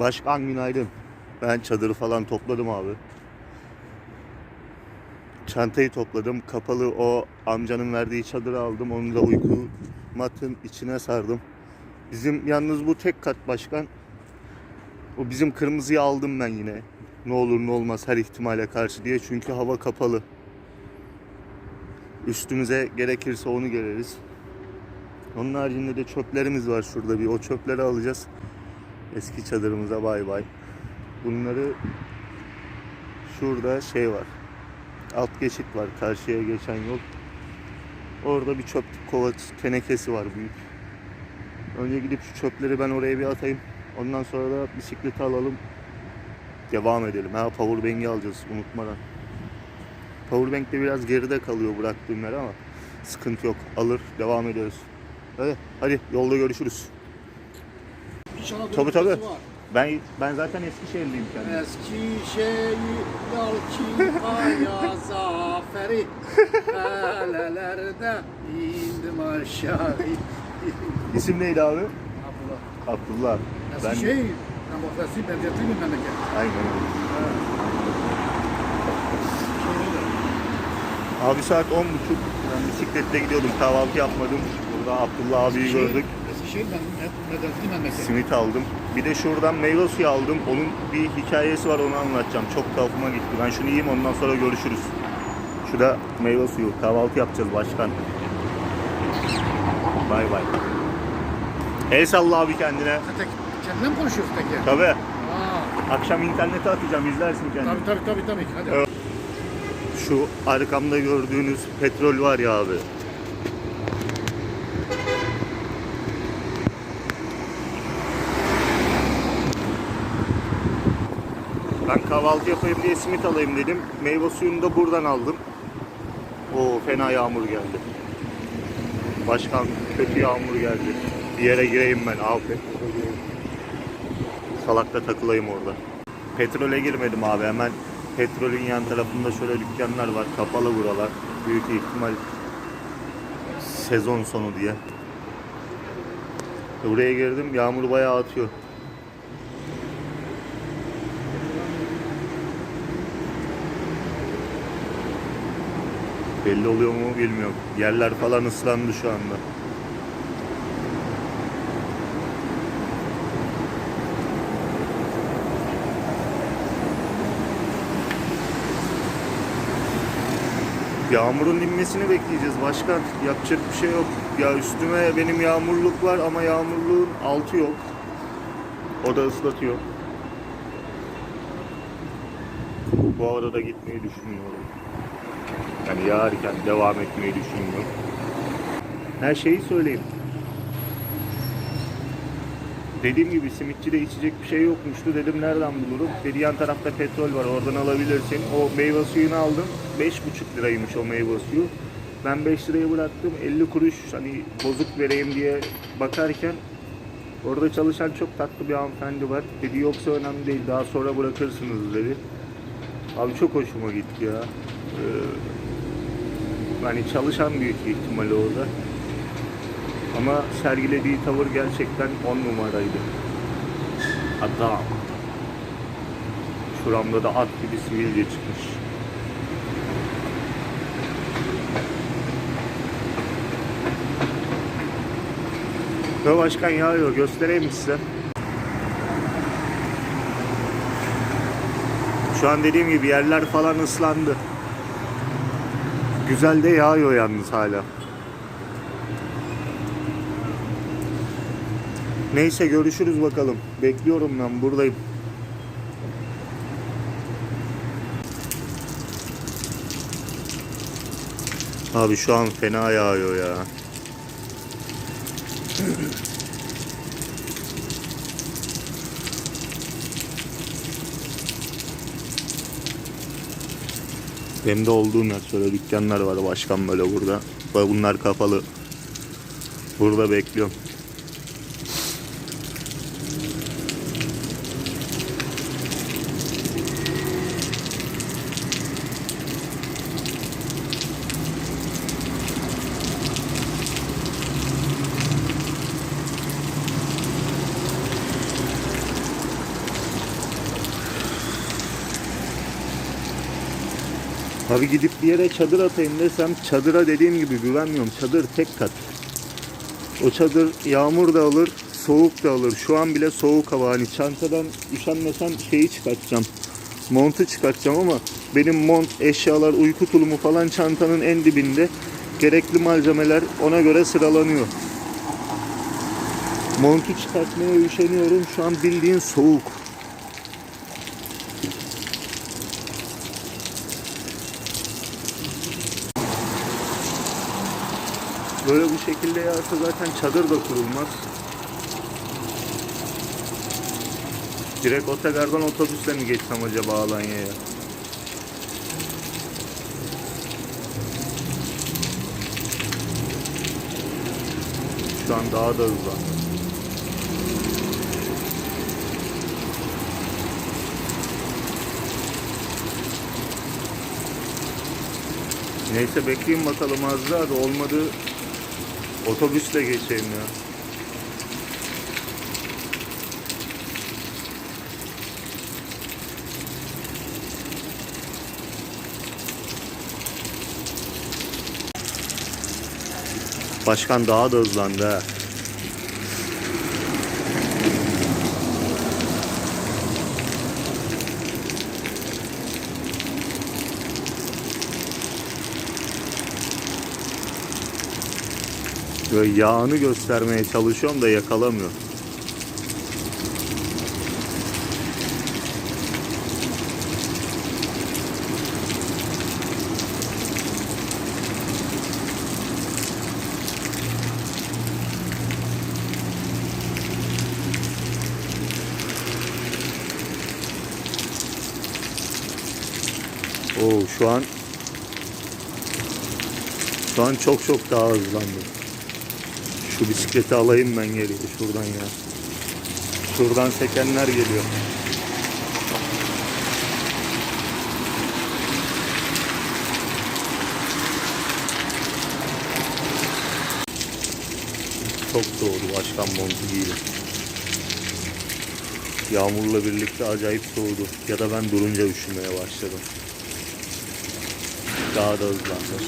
Başkan günaydın. Ben çadırı falan topladım abi. Çantayı topladım. Kapalı o amcanın verdiği çadırı aldım. Onu da uyku matın içine sardım. Bizim yalnız bu tek kat başkan. O bizim kırmızıyı aldım ben yine. Ne olur ne olmaz her ihtimale karşı diye. Çünkü hava kapalı. Üstümüze gerekirse onu gereriz. Onun haricinde de çöplerimiz var şurada bir. O çöpleri alacağız. Eski çadırımıza bay bay. Bunları şurada şey var. Alt geçit var. Karşıya geçen yol. Orada bir çöp kova tenekesi var büyük. Önce gidip şu çöpleri ben oraya bir atayım. Ondan sonra da bisikleti alalım. Devam edelim. Ha powerbank'i alacağız unutmadan. Powerbank de biraz geride kalıyor bıraktığım yer ama sıkıntı yok. Alır devam ediyoruz. Hadi, hadi yolda görüşürüz. İnşallah Tabii, tabii. var. Ben ben zaten Eskişehirliyim kendim. Eskişehir yalçın kaya zaferi Felelerde indim aşağı İsim neydi abi? Abdullah Abdullah. Ben Eskişehir Demokrasi bir memleket aynen öyle. Abi saat 10.30. Ben bisikletle gidiyordum. Kahvaltı yapmadım. Burada Abdullah abiyi Eskişehir- gördük. Belediyesi Belediyesi memleket Simit aldım. Bir de şuradan meyve suyu aldım. Onun bir hikayesi var onu anlatacağım. Çok tuhafıma gitti. Ben şunu yiyeyim ondan sonra görüşürüz. Şu da meyve suyu. Kahvaltı yapacağız başkan. Bay bay. El salla abi kendine. Sen tek, kendine mi konuşuyorsun ya? Tabii. Aa, Akşam internete atacağım. izlersin kendini. tabii tabii tabii tabii hadi Evet. Şu arkamda gördüğünüz petrol var ya abi. Ben kahvaltı yapayım diye simit alayım dedim. Meyve suyunu da buradan aldım. O fena yağmur geldi. Başkan kötü yağmur geldi. Bir yere gireyim ben. Gireyim. Salakta takılayım orada. Petrole girmedim abi hemen petrolün yan tarafında şöyle dükkanlar var kapalı buralar büyük ihtimal sezon sonu diye buraya girdim yağmur bayağı atıyor belli oluyor mu bilmiyorum yerler falan ıslandı şu anda Yağmurun inmesini bekleyeceğiz başkan. Yapacak bir şey yok. Ya üstüme benim yağmurluk var ama yağmurluğun altı yok. O da ıslatıyor. Bu arada da gitmeyi düşünmüyorum. Yani yağarken devam etmeyi düşünmüyorum. Her şeyi söyleyeyim. Dediğim gibi simitçide içecek bir şey yokmuştu. Dedim nereden bulurum? Dedi yan tarafta petrol var oradan alabilirsin. O meyve suyunu aldım. 5,5 liraymış o meyve suyu. Ben 5 liraya bıraktım. 50 kuruş hani bozuk vereyim diye bakarken orada çalışan çok tatlı bir hanımefendi var. Dedi yoksa önemli değil daha sonra bırakırsınız dedi. Abi çok hoşuma gitti ya. Ee, hani çalışan büyük ihtimalle orada. Ama sergilediği tavır gerçekten on numaraydı. Adam. Şuramda da at gibi sivilce çıkmış. Ve başkan yağıyor. Göstereyim size? Şu an dediğim gibi yerler falan ıslandı. Güzel de yağıyor yalnız hala. Neyse görüşürüz bakalım. Bekliyorum ben buradayım. Abi şu an fena yağıyor ya. Benim de olduğum yer şöyle dükkanlar var başkan böyle burada. Bunlar kapalı. Burada bekliyorum. Abi gidip bir yere çadır atayım desem çadıra dediğim gibi güvenmiyorum. Çadır tek kat. O çadır yağmur da alır, soğuk da alır. Şu an bile soğuk hava. Hani çantadan üşenmesem şeyi çıkartacağım. Montu çıkartacağım ama benim mont, eşyalar, uyku tulumu falan çantanın en dibinde. Gerekli malzemeler ona göre sıralanıyor. Montu çıkartmaya üşeniyorum. Şu an bildiğin soğuk. Böyle bu şekilde yağsa zaten çadır da kurulmaz. Direkt otogardan otobüsle mi geçsem acaba Alanya'ya? Şu an daha da hızlandı. Neyse bekleyin bakalım az daha da olmadı otobüsle geçeyim ya. Başkan daha da hızlandı ha. Böyle yağını göstermeye çalışıyorum da yakalamıyor. Oo şu an şu an çok çok daha hızlandı. Şu bisikleti alayım ben geriye şuradan ya. Şuradan sekenler geliyor. Çok soğudu başkan montu giydim. Yağmurla birlikte acayip soğudu. Ya da ben durunca üşümeye başladım. Daha da hızlandı.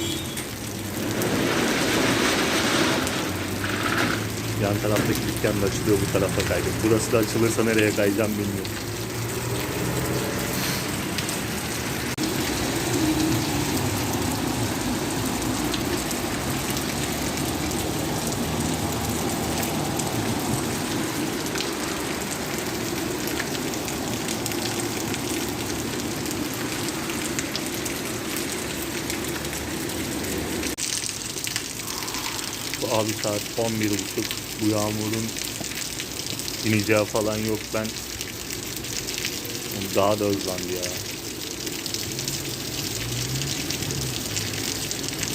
Yan taraftaki dükkan da açılıyor bu tarafa kaydık. Burası da açılırsa nereye kayacağım bilmiyorum. Abi saat 11.30 bu yağmurun ineceği falan yok ben daha da hızlandı ya.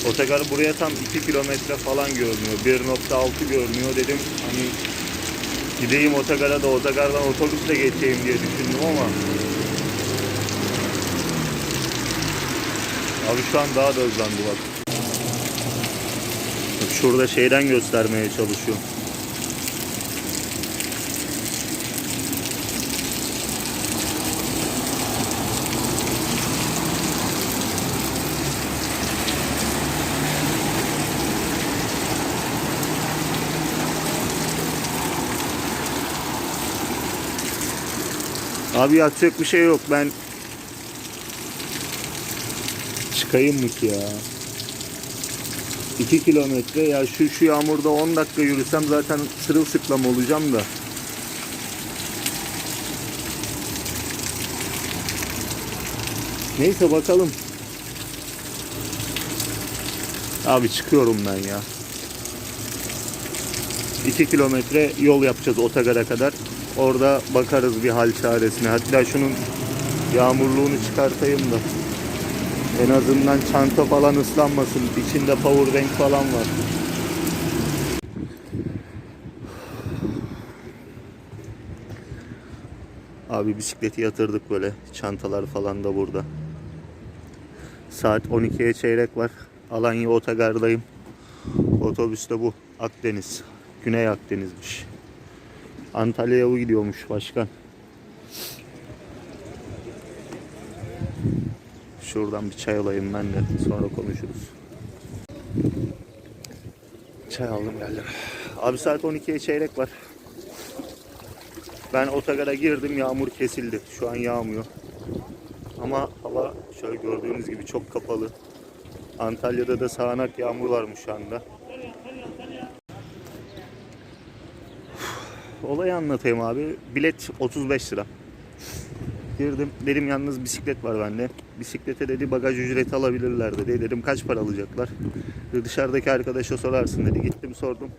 Otogar buraya tam 2 kilometre falan görünüyor. 1.6 görünüyor dedim hani gideyim otogara da otogardan otobüsle geçeyim diye düşündüm ama Abi şu an daha da hızlandı bak. Şurada şeyden göstermeye çalışıyorum. Abi yapacak bir şey yok. Ben çıkayım mı ki ya? 2 kilometre ya şu şu yağmurda 10 dakika yürüsem zaten sırılsıklam olacağım da. Neyse bakalım. Abi çıkıyorum ben ya. 2 kilometre yol yapacağız otogara kadar. Orada bakarız bir hal çaresine. Hatta şunun yağmurluğunu çıkartayım da. En azından çanta falan ıslanmasın. İçinde power bank falan var. Abi bisikleti yatırdık böyle. Çantalar falan da burada. Saat 12'ye çeyrek var. Alanya Otogar'dayım. Otobüs de bu. Akdeniz. Güney Akdeniz'miş. Antalya'ya bu gidiyormuş başkan. Şuradan bir çay alayım ben de sonra konuşuruz. Çay aldım geldim. Abi saat 12'ye çeyrek var. Ben otogara girdim yağmur kesildi. Şu an yağmıyor. Ama hava şöyle gördüğünüz gibi çok kapalı. Antalya'da da sağanak yağmur varmış şu anda. Olayı anlatayım abi. Bilet 35 lira. Girdim. Dedim yalnız bisiklet var bende. Bisiklete dedi bagaj ücreti alabilirler dedi. Dedim kaç para alacaklar? Dedi, dışarıdaki arkadaşa sorarsın dedi. Gittim sordum.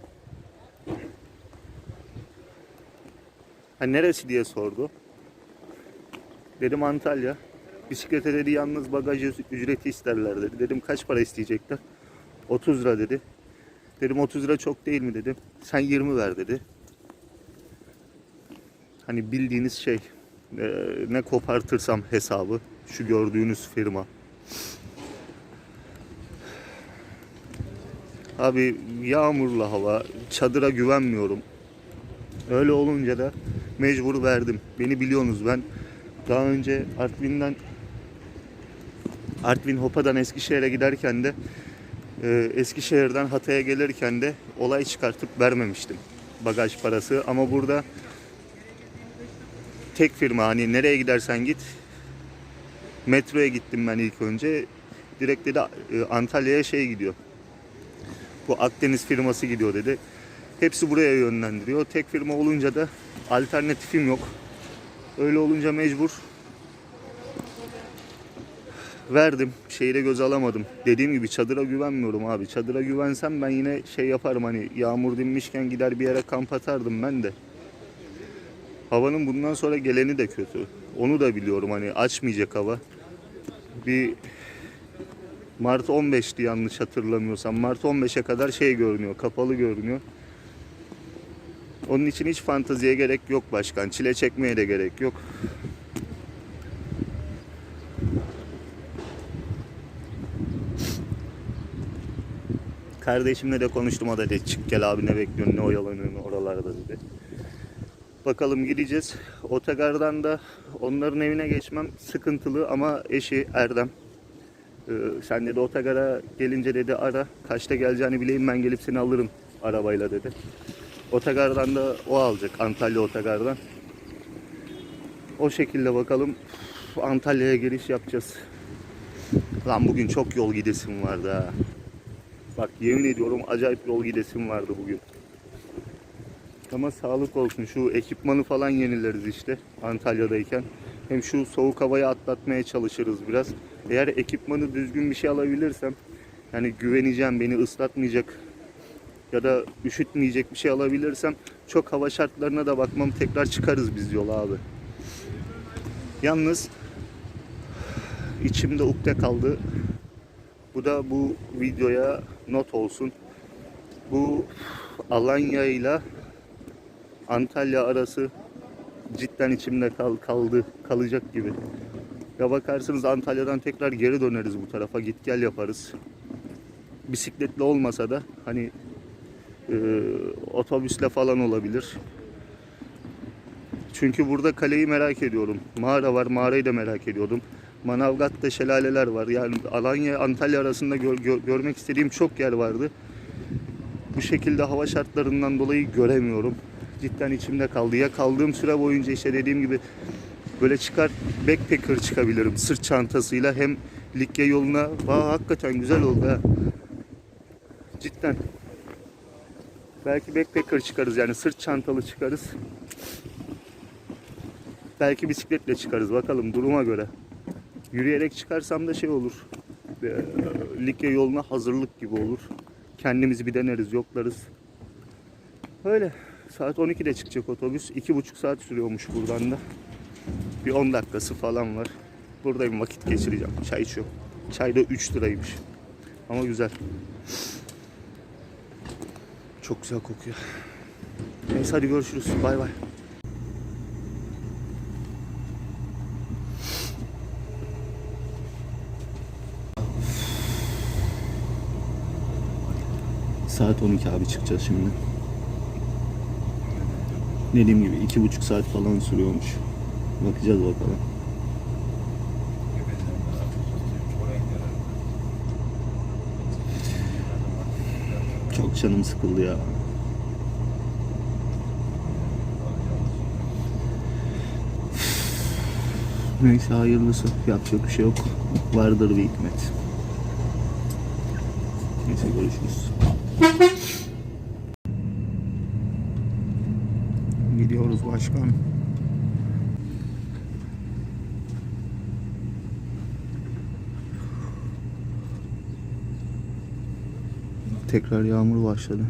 Ha neresi diye sordu. Dedim Antalya. Bisiklete dedi yalnız bagaj ücreti isterler dedi. Dedim kaç para isteyecekler? 30 lira dedi. Dedim 30 lira çok değil mi dedim. Sen 20 ver dedi. Hani bildiğiniz şey e, ne kopartırsam hesabı şu gördüğünüz firma. Abi yağmurlu hava, çadıra güvenmiyorum. Öyle olunca da mecbur verdim. Beni biliyorsunuz ben daha önce Artvin'den Artvin Hopa'dan Eskişehir'e giderken de e, Eskişehir'den Hatay'a gelirken de olay çıkartıp vermemiştim bagaj parası ama burada tek firma hani nereye gidersen git metroya gittim ben ilk önce direkt dedi e, Antalya'ya şey gidiyor bu Akdeniz firması gidiyor dedi hepsi buraya yönlendiriyor tek firma olunca da alternatifim yok öyle olunca mecbur verdim. Şeyi de göz alamadım. Dediğim gibi çadıra güvenmiyorum abi. Çadıra güvensem ben yine şey yaparım hani yağmur dinmişken gider bir yere kamp atardım ben de. Havanın bundan sonra geleni de kötü. Onu da biliyorum hani açmayacak hava. Bir Mart 15'ti yanlış hatırlamıyorsam. Mart 15'e kadar şey görünüyor, kapalı görünüyor. Onun için hiç fanteziye gerek yok başkan. Çile çekmeye de gerek yok. Kardeşimle de konuştum o da dedi çık gel abi ne bekliyorsun ne oyalanıyorsun oralarda dedi. Bakalım gideceğiz. Otogardan da onların evine geçmem sıkıntılı ama eşi Erdem. Ee, sen dedi otogara gelince dedi ara kaçta geleceğini bileyim ben gelip seni alırım arabayla dedi. Otogardan da o alacak Antalya otogardan. O şekilde bakalım Antalya'ya giriş yapacağız. Lan bugün çok yol gidesim vardı ha. Bak yemin ediyorum acayip yol gidesim vardı bugün. Ama sağlık olsun şu ekipmanı falan yenileriz işte Antalya'dayken. Hem şu soğuk havayı atlatmaya çalışırız biraz. Eğer ekipmanı düzgün bir şey alabilirsem yani güveneceğim beni ıslatmayacak ya da üşütmeyecek bir şey alabilirsem çok hava şartlarına da bakmam tekrar çıkarız biz yola abi. Yalnız içimde ukde kaldı. Bu da bu videoya not olsun. Bu Alanya ile Antalya arası cidden içimde kal, kaldı, kalacak gibi. Ya bakarsınız Antalya'dan tekrar geri döneriz bu tarafa, git gel yaparız. Bisikletle olmasa da hani e, otobüsle falan olabilir. Çünkü burada kaleyi merak ediyorum. Mağara var, mağarayı da merak ediyordum. Manavgat'ta şelaleler var. Yani Alanya Antalya arasında gör- gör- görmek istediğim çok yer vardı. Bu şekilde hava şartlarından dolayı göremiyorum. Cidden içimde kaldı. Ya kaldığım süre boyunca işte dediğim gibi böyle çıkar backpacker çıkabilirim sırt çantasıyla hem Likya yoluna. Aa, hakikaten güzel oldu ha. Cidden. Belki backpacker çıkarız yani sırt çantalı çıkarız. Belki bisikletle çıkarız bakalım duruma göre. Yürüyerek çıkarsam da şey olur. e, Likya yoluna hazırlık gibi olur. Kendimizi bir deneriz, yoklarız. Öyle. Saat 12'de çıkacak otobüs. 2,5 saat sürüyormuş buradan da. Bir 10 dakikası falan var. Buradayım vakit geçireceğim. Çay içiyorum. Çay da 3 liraymış. Ama güzel. Çok güzel kokuyor. Neyse hadi görüşürüz. Bay bay. Saat 12 abi çıkacağız şimdi dediğim gibi iki buçuk saat falan sürüyormuş. Bakacağız bakalım. Çok canım sıkıldı ya. Neyse hayırlısı. Yapacak bir şey yok. Vardır bir hikmet. Neyse görüşürüz. Başkan. Tekrar yağmur başladı.